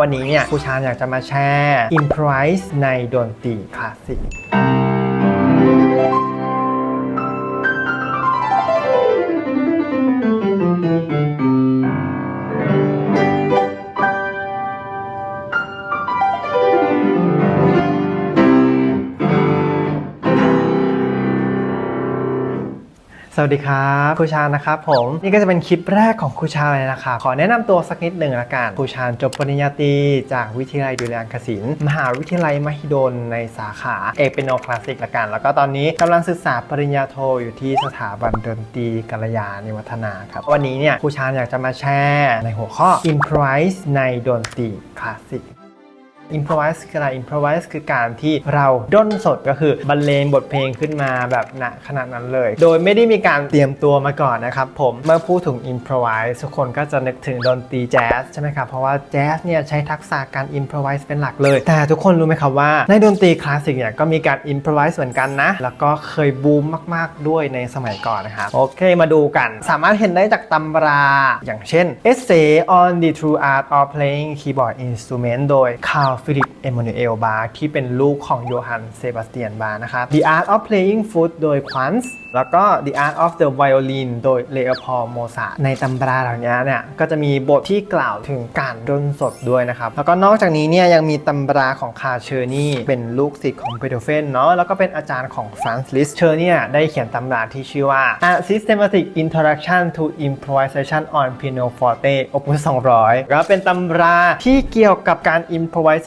วันนี้เนี่ยครูชานอยากจะมาแชร์ improvise ในดนตรีคลาสสิก สวัสดีครับครูชานะครับผมนี่ก็จะเป็นคลิปแรกของครูชาเลยนะครับขอแนะนำตัวสักนิดหนึ่งละกันครูชาจบปริญญาตรีจากวิทยาลัยดุริยางคศิลป์มหาวิทยาลัยมหิดลในสาขาเอกเป็นโนคลาสสิกละกัน แล้วก็ตอนนี้กำลังศึกษาปริญญาโทอยู่ที่สถาบันดนตรีกัลยาณิวัฒนาครับวันนี้เนี่ยครูชาอยากจะมาแชร์ในหัวข้อ improvise ในดนตรีคลาสสิก improvise คืออะไร improvise คือการที่เราด้นสดก็คือบรรเลงบทเพลงขึ้นมาแบบณขนาดนั้นเลย โดยไม่ได้มีการเตรียมตัวมาก่อนนะครับผม เมื่อพูดถึง improvise ทุกคนก็จะนึกถึงดนตรีแจ๊สใช่ไหมครับ เพราะว่าแจ๊สเนี่ยใช้ทักษะการ improvise เป็นหลักเลย แต่ทุกคนรู้ไหมครับว่าในดนตรีคลาสสิกเนี่ยก็มีการ improvise เหมือนกันนะ แล้วก็เคยบูมมากๆด้วยในสมัยก่อนนะครับ โอเคมาดูกัน สามารถเห็นได้จากตำรา อย่างเช่น Essay on the True Art of Playing Keyboard Instrument โดย Carl Philipp Emanuel Bach ที่เป็นลูกของโยฮันเซบาสเตียนบานะครับ The Art of Playing Flute โดย Quantz แล้วก็ The Art of the Violin โดย Leopold Mozart ในตำราเหล่านี้เนี่ยก็จะมีบทที่กล่าวถึงการดนสดด้วยนะครับ แล้วก็นอกจากนี้เนี่ยยังมีตำราของคาเชอร์นี่เป็นลูกศิษย์ของเบโธเฟนเนาะแล้วก็เป็นอาจารย์ของฟรานซ์ลิสเชอร์เนี่ยได้เขียนตำราที่ชื่อว่า A Systematic Introduction to Improvisation on Pianoforte Opus 200 ก็เป็นตำราที่เกี่ยวกับการ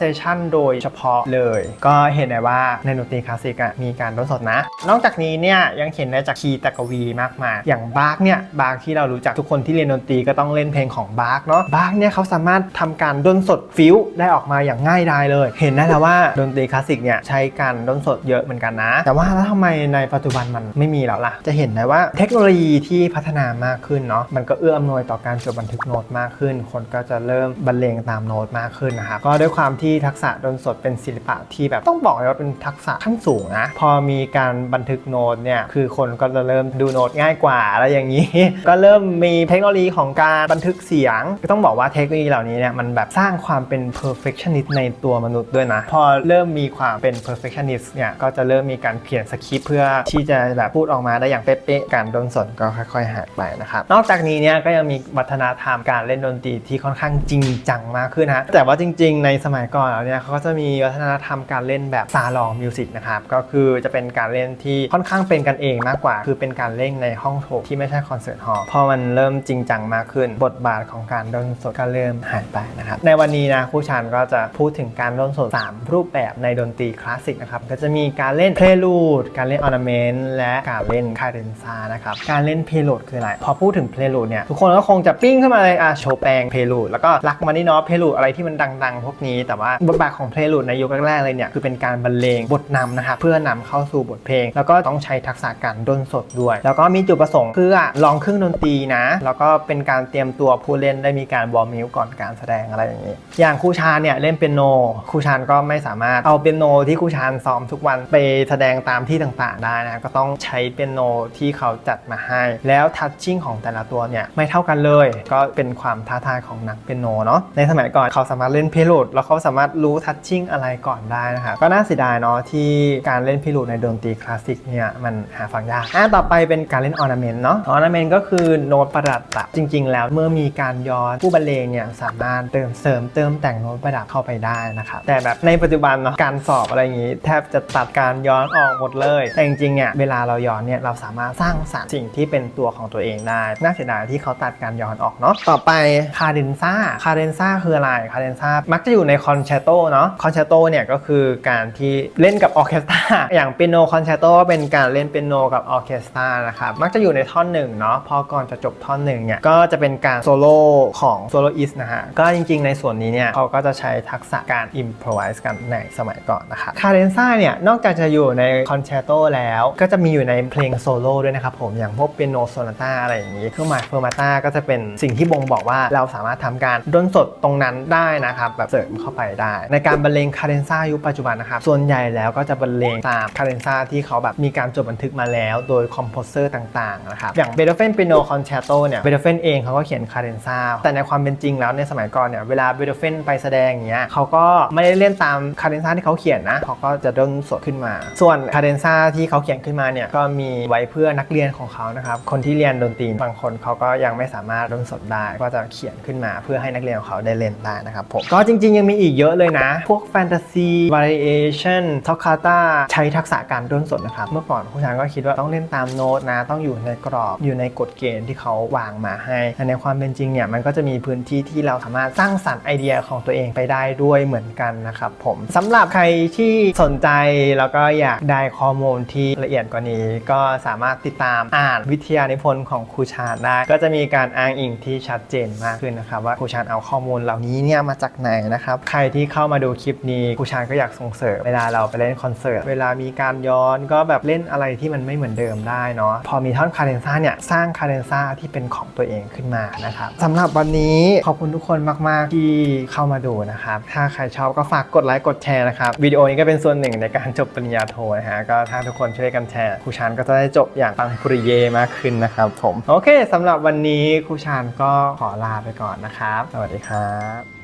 improvisation โดยเฉพาะเลย ก็เห็นได้ว่าในดนตรีคลาสสิกอะมีการดนสดนะ นอกจากนี้เนี่ยยังเห็นได้จากคีย์ตะกวีมากมายอย่างบาร์กเนี่ยบาร์กที่เรารู้จักทุกคนที่เรียนดนตรีก็ต้องเล่นเพลงของบาร์กเนาะบาร์กเนี่ยเขาสามารถทำการดนสดฟิวได้ออกมาอย่างง่ายดายเลย เห็นได้แล้วว่าดนตรีคลาสสิกเนี่ยใช้การดนสดเยอะเหมือนกันนะ แต่ว่าแล้วทำไมในปัจจุบันมันไม่มีแล้วล่ะ จะเห็นได้ว่าเทคโนโลยีที่พัฒนามากขึ้นเนาะมันก็เอื้ออำนวยต่อการจดบันทึกโน้ตมากขึ้น คนก็จะเริ่มบรรเลงตามโน้ตมากขึ้นนะครับก็ด้วยความที่ทักษะดนสดเป็นศิลปะที่แบบต้องบอกเลยว่าเป็นทักษะขั้นสูงนะ พอมีการบันทึกโน้ตเนี่ยคือคนก็จะเริ่มดูโน้ตง่ายกว่าอะไรอย่างนี้ ก็เริ่มมีเทคโนโลยีของการบันทึกเสียง ก็ต้องบอกว่าเทคโนโลยีเหล่านี้เนี่ยมันแบบสร้างความเป็น perfectionist ในตัวมนุษย์ด้วยนะ พอเริ่มมีความเป็น perfectionist เนี่ยก็จะเริ่มมีการเขียนสคริปต์เพื่อที่จะแบบพูดออกมาได้อย่างเป๊ะๆการดนสดก็ค่อย ๆหายไปนะครับนอกจากนี้เนี่ยก็ยังมีวัฒนธรรมการเล่นดนตรีที่ค่อนข้างจริงจังมากขึ้นฮะแต่ว่าจริง ๆ ในสมัยก่อนแล้วเนี่ยเขาก็จะมีวัฒนธรรมการเล่นแบบซาลองมิวสิกนะครับก็คือจะเป็นการเล่นที่ค่อนข้างเป็นกันเองมากกว่า คือเป็นการเล่นในห้องโถงที่ไม่ใช่คอนเสิร์ตฮอลล์พอมันเริ่มจริงจังมากขึ้น บทบาทของการดนสดก็เริ่มหายไปนะครับในวันนี้นะครูชานก็จะพูดถึงการดนสด 3 รูปแบบในดนตรีคลาสสิกนะครับก็จะมีการเล่นเพลลูดการเล่นออร์นาเมนต์และการเล่นคาเดนซานะครับการเล่นเพลลูดคืออะไรพอพูดถึงเพลลูดเนี่ยทุกคนก็คงจะปิ้งขึ้นมาเลยอะโชแปงเพลลูดแล้วก็รักมานี่เนาะเพลลูดอะไรที่มันดัง ๆ พวกนี้แต่ว่าบทบาทของเพลลูดในยุคแรกๆเลยเนี่ยคือเป็นการบรรเลงบทนำนะครับเพื่อนำเข้าสู่บทเพลง แล้วก็ต้องใช้ทักษะการดนสดด้วย แล้วก็มีจุดประสงค์เพื่อลองเครื่องดนตรีนะ แล้วก็เป็นการเตรียมตัวผู้เล่นได้มีการวอร์มมิวก่อนการแสดงอะไรอย่างนี้ อย่างครูชาเนี่ยเล่นเปียโนครูชานก็ไม่สามารถเอาเปียโนที่ครูชานซ้อมทุกวันไปแสดงตามที่ต่างๆ ได้นะก็ต้องใช้เปียโนที่เขาจัดมาให้ แล้วทัชชิ่งของแต่ละตัวเนี่ยไม่เท่ากันเลย ก็เป็นความท้าทายของนักเปียโนเนาะในสมัยก่อนเขาสามารถเล่นเพลดแล้วเขาสาามารถรู้ทัชชิ่งอะไรก่อนได้นะครับก็น่าเสียดายเนาะที่การเล่นเพลดในดนตรีคลาสสิกเนี่ยมันหาฟังยากอะต่อไปเป็นการเล่นออร์นาเมนต์เนาะออร์นาเมนต์ก็คือโน้ตประดับอะจริง ๆ แล้วเมื่อมีการย้อนผู้บรรเลงเนี่ยสามารถเติมเสริมเติมแต่งโน้ตประดับเข้าไปได้นะครับแต่แบบในปัจจุบันเนาะการสอบอะไรอย่างงี้แทบจะตัดการย้อนออกหมดเลย แต่จริงๆเนี่ยเวลาเราย้อนเนี่ยเราสามารถสร้างสรรค์สิ่งที่เป็นตัวของตัวเองได้น่าเสียดายที่เขาตัดการย้อนออกเนาะต่อไปคาเดนซ่าคาเดนซ่าคืออะไรคาเดนซ่ามักจะอยู่ในคอนนแชตโตเนาะคอนแชตโตเนี่ยก็คือการที่เล่นกับออเคสตราอย่างเปียโนคอนแชตโตเป็นการเล่นเปียโนกับออเคสตรานะครับมักจะอยู่ในท่อนหนึ่งเนาะพอก่อนจะจบท่อนหนึ่งเนี่ยก็จะเป็นการโซโล่ของโซโลอิสนะฮะก็จริงๆในส่วนนี้เนี่ยเขาก็จะใช้ทักษะการอิมพรไวส์กันในสมัยก่อนนะครับคาเดนซ่าเนี่ยนอกจากจะอยู่ในคอนแชตโตแล้วก็จะมีอยู่ในเพลงโซโล่ด้วยนะครับผมอย่างพวกเปียโนโซนาต้าอะไรอย่างนี้เครื่องหมายเฟอร์มาต้าก็จะเป็นสิ่งที่บ่งบอกว่าเราสามารถทำการดนสดตรงนั้นได้นะครับแบบเสริมเข้าไปได้ ในการบรรเลงคาเดนซ่ายุคปัจจุบันนะครับ ส่วนใหญ่แล้วก็จะบรรเลงตามคาเดนซ่าที่เขาแบบมีการจดบันทึกมาแล้วโดยคอมโพเซอร์ต่างๆนะครับอย่างเบโธเฟนเปียโนคอนแชร์โตเนี่ยเบโธเฟนเองเขาก็เขียนคาเดนซ่าแต่ในความเป็นจริงแล้วในสมัยก่อนเนี่ยเวลาเบโธเฟนไปแสดงอย่างเงี้ยเขาก็ไม่ได้เล่นตามคาเดนซ่าที่เขาเขียนนะเขาก็จะด้นสดขึ้นมา ส่วนคาเดนซ่าที่เขาเขียนขึ้นมาเนี่ยก็มีไว้เพื่อนักเรียนของเขานะครับคนที่เรียนดนตรีบางคนเขาก็ยังไม่สามารถด้นสดได้ก็จะเขียนขึ้นมา เพื่อให้นักเรียนของเขาได้เล่นได้นะครับผมก็จริง ๆ ยังมีอีกเยอะเลยนะ พวกแฟนตาซี variation ท็อกคาตาใช้ทักษะการด้นสดนะครับ เมื่อก่อนผู้ชายก็คิดว่าต้องเล่นตามโน้ตนะ ต้องอยู่ในกรอบอยู่ในกฎเกณฑ์ที่เขาวางมาให้แต่ในความเป็นจริงเนี่ยมันก็จะมีพื้นที่ที่เราสามารถสร้างสรรค์ไอเดียของตัวเองไปได้ด้วยเหมือนกันนะครับผมสำหรับใครที่สนใจแล้วก็อยากได้ข้อมูลที่ละเอียดกว่านี้ ก็สามารถติดตามอ่านวิทยานิพนธ์ของครูชาญได้ ก็จะมีการอ้างอิงที่ชัดเจนมากขึ้นนะครับว่าครูชาญเอาข้อมูลเหล่านี้เนี่ยมาจากไหนนะครับใครที่เข้ามาดูคลิปนี้ครูชาญก็อยากส่งเสริมเวลาเราไปเล่นคอนเสิร์ตเวลามีการย้อนก็แบบเล่นอะไรที่มันไม่เหมือนเดิมได้เนาะพอมีท่อนคาเดนซ่าเนี่ยสร้างคาเดนซ่าที่เป็นของตัวเองขึ้นมานะครับสำหรับวันนี้ขอบคุณทุกคนมาก ๆ ที่เข้ามาดูนะครับ ถ้าใครชอบก็ฝากกดไลค์กดแชร์นะครับวิดีโอนี้ก็เป็นส่วนหนึ่งในการจบปริญญาโทนะฮะก็ถ้าทุกคนช่วยกันแชร์ครูชาญก็จะได้จบอย่างปังปุริเยมากขึ้นนะครับผมโอเคสำหรับวันนี้ครูชาญก็ขอลาไปก่อนนะครับ สวัสดีครับ